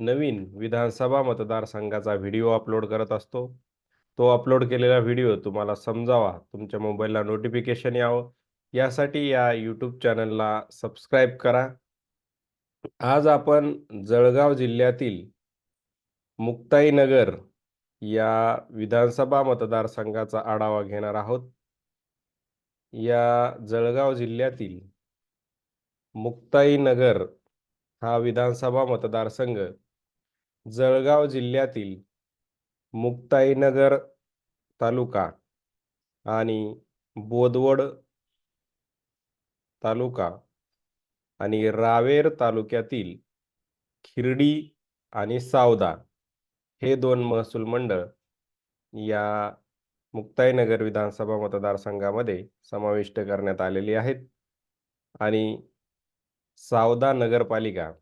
नवीन विधानसभा मतदारसंघाचा video upload करत असतो. तो अपलोड केलेला व्हिडिओ तुम्हाला समजावा. तुमच्या मोबाईलला नोटिफिकेशन यावं. यासाठी या यूट्यूब चॅनलला सबस्क्राईब करा. आज आपण जळगाव जिल्ह्यातील मुक्ताईनगर या विधानसभा मतदारसंघाचा आढावा घेणार आहोत. या जळगाव जिल्ह्यातील मुक्ताईनगर हा विधानसभा मतदारसंघ जळगाव जिल्ह्यातील मुक्ताईनगर तालुका आणि बोदवड तालुका आणि रावेर तालुक्यातील खिरडी आणि सावदा हे दोन महसूल मंडळ या मुक्ताईनगर विधानसभा मतदारसंघामध्ये समाविष्ट करण्यात आलेली आहेत. आणि सावदा नगरपालिका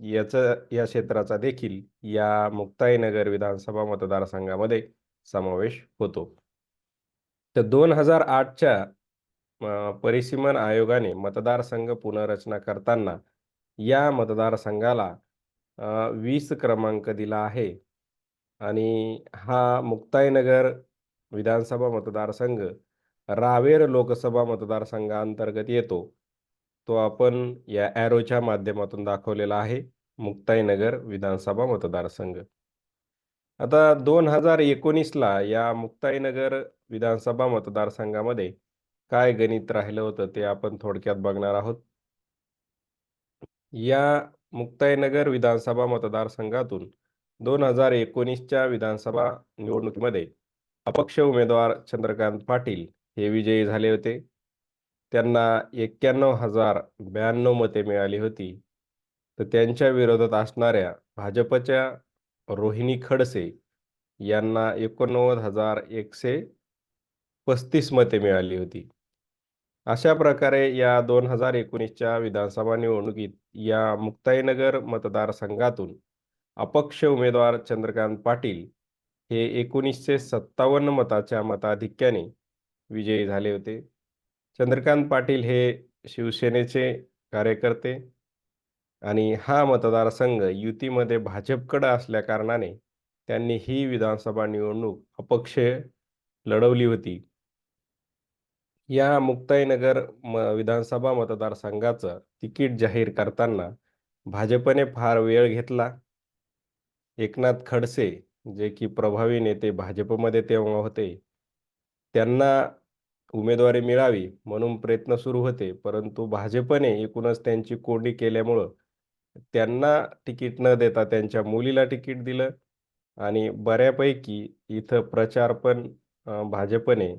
याचं या क्षेत्राचा देखील या मुक्ताईनगर विधानसभा मतदारसंघामध्ये समावेश होतो. तर दोन हजार आठच्या परिसीमन आयोगाने मतदारसंघ पुनर्रचना करताना या मतदारसंघाला वीस क्रमांक दिला आहे. आणि हा मुक्ताईनगर विधानसभा मतदारसंघ रावेर लोकसभा मतदारसंघाअंतर्गत येतो. तो आपण या ॲरोच्या माध्यमातून दाखवलेला आहे मुक्ताईनगर विधानसभा मतदारसंघ. आता दोन हजार एकोणीसला या मुक्ताईनगर विधानसभा मतदारसंघामध्ये काय गणित राहिलं होतं ते आपण थोडक्यात बघणार आहोत. या मुक्ताईनगर विधानसभा मतदारसंघातून दोन हजार एकोणीसच्या विधानसभा निवडणुकीमध्ये अपक्ष उमेदवार चंद्रकांत पाटील हे विजयी झाले होते. त्यांना एक्क्याण्णव हजार ब्याण्णव मते मिळाली होती. तर त्यांच्या विरोधात असणाऱ्या भाजपच्या रोहिणी खडसे यांना एकोणनव्वद हजार एकशे पस्तीस मते मिळाली होती. अशा प्रकारे या दोन हजार एकोणीसच्या विधानसभा निवडणुकीत या मुक्ताईनगर मतदारसंघातून अपक्ष उमेदवार चंद्रकांत पाटील हे एकोणीसशे सत्तावन्न मताच्या मताधिक्याने विजयी झाले होते. चंद्रकांत पाटील हे शिवसेनेचे कार्यकर्ते आणि हा मतदारसंघ युतीमध्ये भाजपकडं असल्याकारणाने त्यांनी ही विधानसभा निवडणूक अपक्ष लढवली होती. या मुक्ताईनगर म विधानसभा मतदारसंघाचं तिकीट जाहीर करताना भाजपने फार वेळ घेतला. एकनाथ खडसे जे की प्रभावी नेते भाजपमध्ये तेव्हा होते त्यांना उमेदवारी मिळावी म्हणून प्रयत्न सुरू होते. परंतु भाजपने एकूणच त्यांची कोंडी केल्यामुळं त्यांना तिकीट न देता त्यांच्या मुलीला तिकीट दिलं आणि बऱ्यापैकी इथं प्रचार पण भाजपने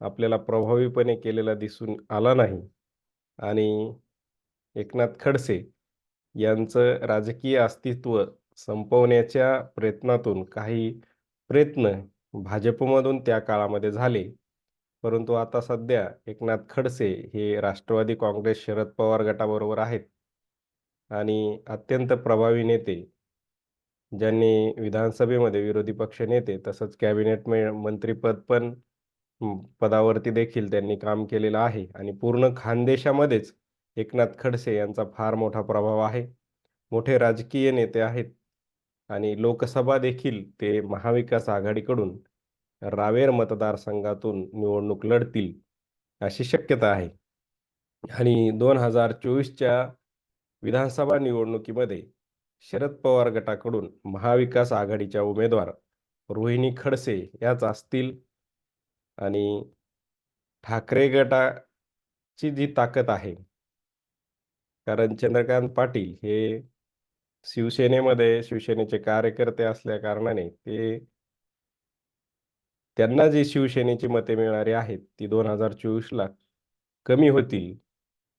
आपल्याला प्रभावीपणे केलेला दिसून आला नाही. आणि एकनाथ खडसे यांचं राजकीय अस्तित्व संपवण्याच्या प्रयत्नातून काही प्रयत्न भाजपमधून त्या काळामध्ये झाले. परंतु आता सध्या एकनाथ खडसे हे राष्ट्रवादी काँग्रेस शरद पवार गटाबरोबर आहेत. आणि अत्यंत प्रभावी नेते. ज्यांनी विधानसभेमध्ये विरोधी पक्ष नेते तसंच कॅबिनेट मंत्रीपद पण पदावरती देखील त्यांनी काम केलेलं आहे. आणि पूर्ण खानदेशामध्येच एकनाथ खडसे यांचा फार मोठा प्रभाव आहे. मोठे राजकीय नेते आहेत. आणि लोकसभा देखील ते महाविकास आघाडीकडून रावेर मतदारसंघातून निवडणूक लढतील अशी शक्यता आहे. आणि दोन हजार चोवीसच्या विधानसभा निवडणुकीमध्ये शरद पवार गटाकडून महाविकास आघाडीच्या उमेदवार रोहिणी खडसे याच असतील. आणि ठाकरे गटाची जी ताकद आहे कारण चंद्रकांत पाटील हे शिवसेनेमध्ये शिवसेनेचे कार्यकर्ते असल्या कारणाने ते त्यांना जी शिवसेनेची मते मिळणारी आहेत ती दोन हजार चोवीसला कमी होतील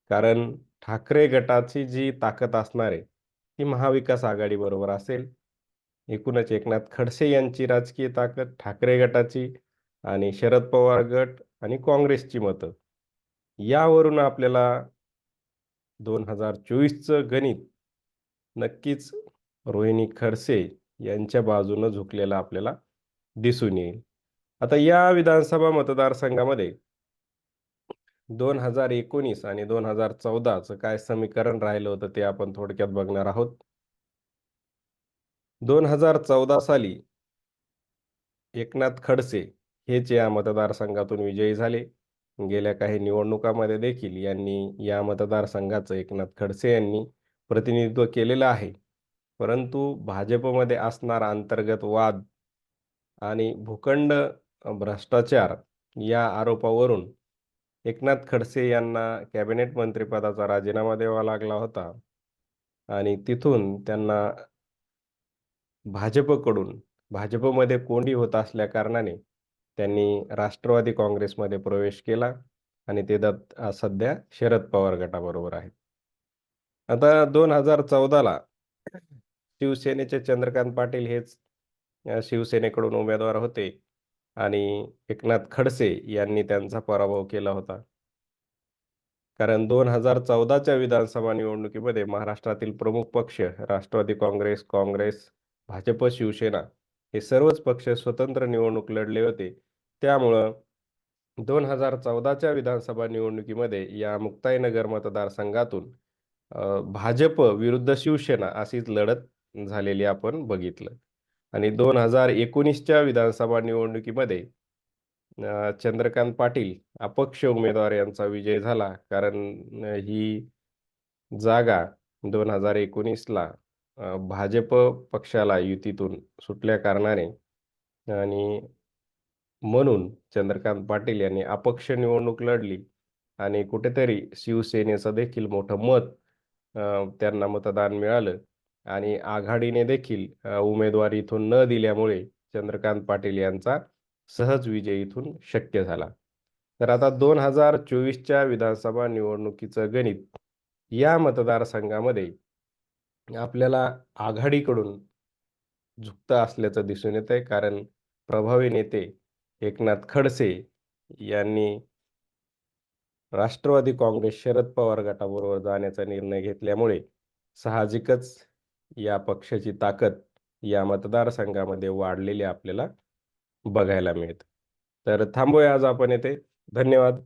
कारण ठाकरे गटाची जी ताकद असणार आहे ती महाविकास आघाडीबरोबर असेल एकूणच एकनाथ खडसे यांची राजकीय ताकद, ठाकरे गटाची आणि शरद पवार गट आणि काँग्रेसची मतं. यावरून आपल्याला 2024चं गणित नक्कीच रोहिणी खडसे यांच्या बाजूनं झुकलेलं आपल्याला दिसून येईल. आता या विधानसभा मतदारसंघामध्ये 2019 आणि 2014चं काय समीकरण राहिलं होतं ते आपण थोडक्यात बघणार आहोत. 2014 साली एकनाथ खडसे हेच या मतदारसंघातून विजयी झाले. गेल्या काही निवडणुकामध्ये देखील यांनी या मतदारसंघाचं एकनाथ खडसे यांनी प्रतिनिधित्व केलेलं आहे. परंतु भाजपमध्ये असणारा अंतर्गत वाद आणि भूखंड भ्रष्टाचार या आरोपावरून एकनाथ खडसे यांना कॅबिनेट मंत्रिपदाचा राजीनामा द्यावा लागला होता आणि तिथून त्यांना भाजपकडून भाजपमध्ये कोंडी होत असल्याकारणाने त्यांनी राष्ट्रवादी काँग्रेसमध्ये प्रवेश केला आणि ते दत्त सध्या शरद पवार गटाबरोबर आहेत. आता 2014ला शिवसेनेचे चंद्रकांत पाटील हेच शिवसेनेकडून उमेदवार होते आणि एकनाथ खडसे यांनी त्यांचा पराभव केला होता. कारण 2014च्या विधानसभा निवडणुकीमध्ये महाराष्ट्रातील प्रमुख पक्ष राष्ट्रवादी काँग्रेस, काँग्रेस, भाजप, शिवसेना हे सर्वच पक्ष स्वतंत्र निवडणूक लढले होते. त्यामुळं 2014च्या विधानसभा निवडणुकीमध्ये या मुक्ताईनगर मतदारसंघातून भाजप विरुद्ध शिवसेना अशीच लढत झालेली आपण बघितलं. आणि 2019च्या विधानसभा निवडणुकीमध्ये चंद्रकांत पाटील अपक्ष उमेदवार यांचा विजय झाला. कारण ही जागा 2019ला भाजप पक्षाला युतीतून सुटल्या कारणाने आणि म्हणून चंद्रकांत पाटील यांनी अपक्ष निवडणूक लढली आणि कुठेतरी शिवसेनेचं देखील मोठं मत त्यांना मतदान मिळालं आणि आघाडीने देखील उमेदवारी इथून न दिल्यामुळे चंद्रकांत पाटील यांचा सहज विजय इथून शक्य झाला. तर आता 2024च्या विधानसभा निवडणुकीचं गणित या मतदारसंघामध्ये आपल्याला आघाडीकडून झुकतं असल्याचं दिसून येतंय. कारण प्रभावी नेते एकनाथ खडसे यांनी राष्ट्रवादी काँग्रेस, शरद पवार गटाबरोबर जाण्याचा निर्णय घेतल्यामुळे साहजिकच या पक्षाची ताकद या मतदारसंघामध्ये वाढलेली आपल्याला बघायला मिळते. तर थांबूया आज आपण येथे. धन्यवाद.